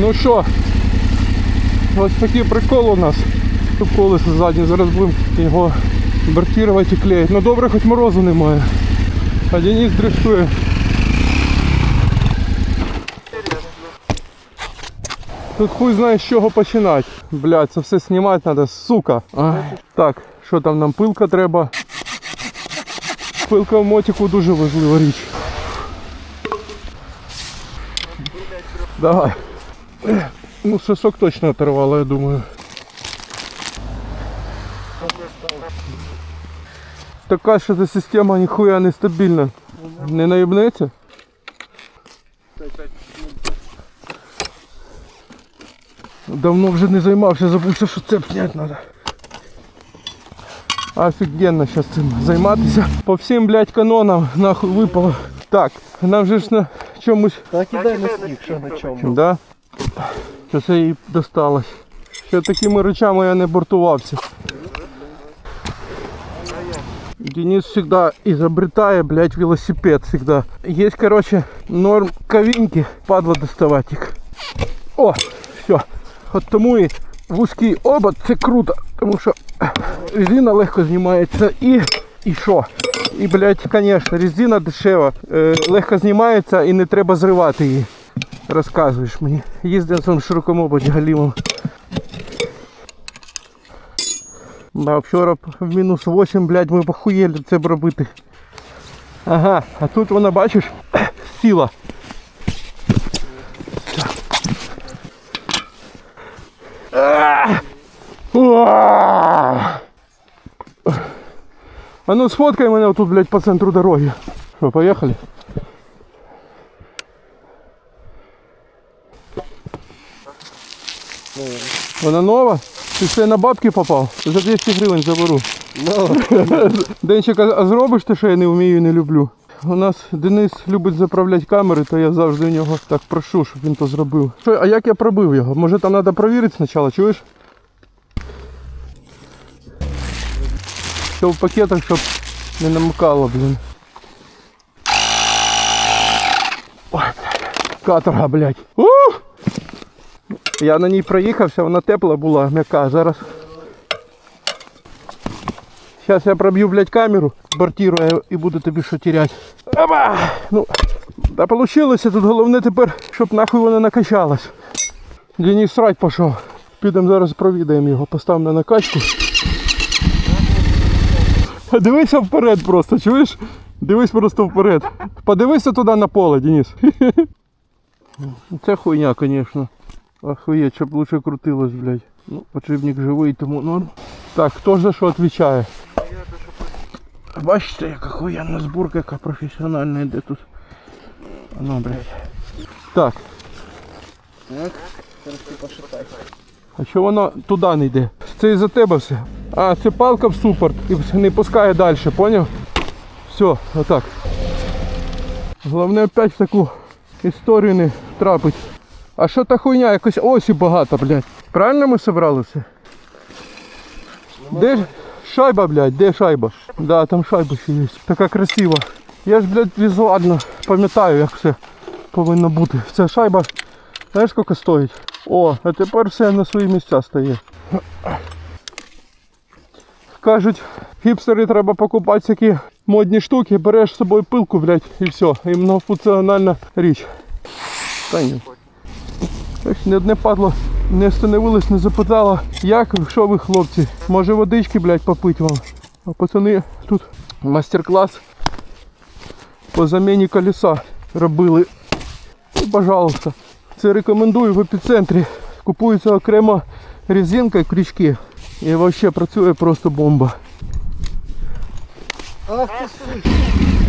Ну що, ось такий прикол у нас. Тут колесо заднє, зараз будемо його бортувати і клеїти. Ну добре, хоч морозу немає. А Денис дрифтує. Тут хуй знає з чого починати. Блядь, це все знімати треба, сука. Ай. Так, що там нам пилка треба? Пилка в мотику дуже важлива річ. Давай. Ну, сосок точно оторвало, я думаю. Така що ця система ніхуя не стабільна. Не наїбнеться? Давно вже не займався, забувся, що цеп зняти треба. Офігенно зараз цим займатися. По всім, блядь, канонам нахуй випало. Так, нам же ж на чомусь Так кидай на сніг, що на чому. Да? Це їй досталось. Ще такими речами я не бортувався. Денис всегда изобретая, блядь, велосипед всегда. Есть, короче, норм ковинки, падла доставать их. О, все. От тому і вузький обод це круто, тому що резина легко знімається і. І що? І, блядь, звісно, резина дешева, е, легко знімається і не треба зривати її. Розказуєш мені. Їздив широкому ободі галімом. Да, вчора в мінус 8, блядь, ми похуєли це робити. Ага, а тут вона, бачиш, сіла. А! Ну сфоткай мене тут, блядь, по центру дороги. Що, поїхали? Вона нова? Ти все на бабки попав? За 200 гривень заберу. Ну, Денчик, а зробиш те, що я не вмію і не люблю? У нас Денис любить заправляти камери, то я завжди у нього так прошу, щоб він то зробив. Що, а як я пробив його? Може там треба перевірити спочатку, чуєш? Все в пакетах, щоб не намокало, блін. Ой, блядь. Каторга, блядь. Ух! Я на ній проїхався, вона тепла була, м'яка. Зараз. Зараз я проб'ю, блядь, камеру, бортирую і буду тобі що теряти. Опа! Ну, та получилося тут головне тепер, щоб нахуй вона накачалась. Денис срать пішов. Підемо зараз провідаємо його, поставимо на накачку. Дивися вперед просто, чуєш? Дивись просто вперед. Подивися туди на поле, Денис. Це хуйня, звісно. Охуєть, щоб лучше крутилось, блядь. Ну, подшипник живий, тому норм. Так, хто за що відповідає? Бачите, яка хуяна зборка, яка професіональна йде тут. Ну, блядь. Так, так, ти пошитай. а що воно туди не йде? Це із-за тебе все. А, це палка в супорт і не пускає далі, поняв? Все, отак. Головне опять в таку історію не трапить. А що та хуйня? Якось осі багато, блядь. Правильно ми зібралися? Де ж шайба, блядь, де шайба? Да, там шайба ще є. Така красива. Я ж, блядь, візуально пам'ятаю, як все повинно бути. Ця шайба, знаєш, скільки стоїть? О, а тепер все на свої місця стає. Кажуть, хіпстери треба покупати всякі модні штуки, береш з собою пилку, блядь, і все. І многофункціональна річ. Та ні. Так що ні одне падло не становилось, не запитало, як, що ви, хлопці, може водички, блядь, попити вам. А пацани тут майстер-клас по заміні колеса робили. Пожалуйста, це рекомендую в епіцентрі. Купується окремо резинка і крючки. І взагалі працює просто бомба. Ах ти.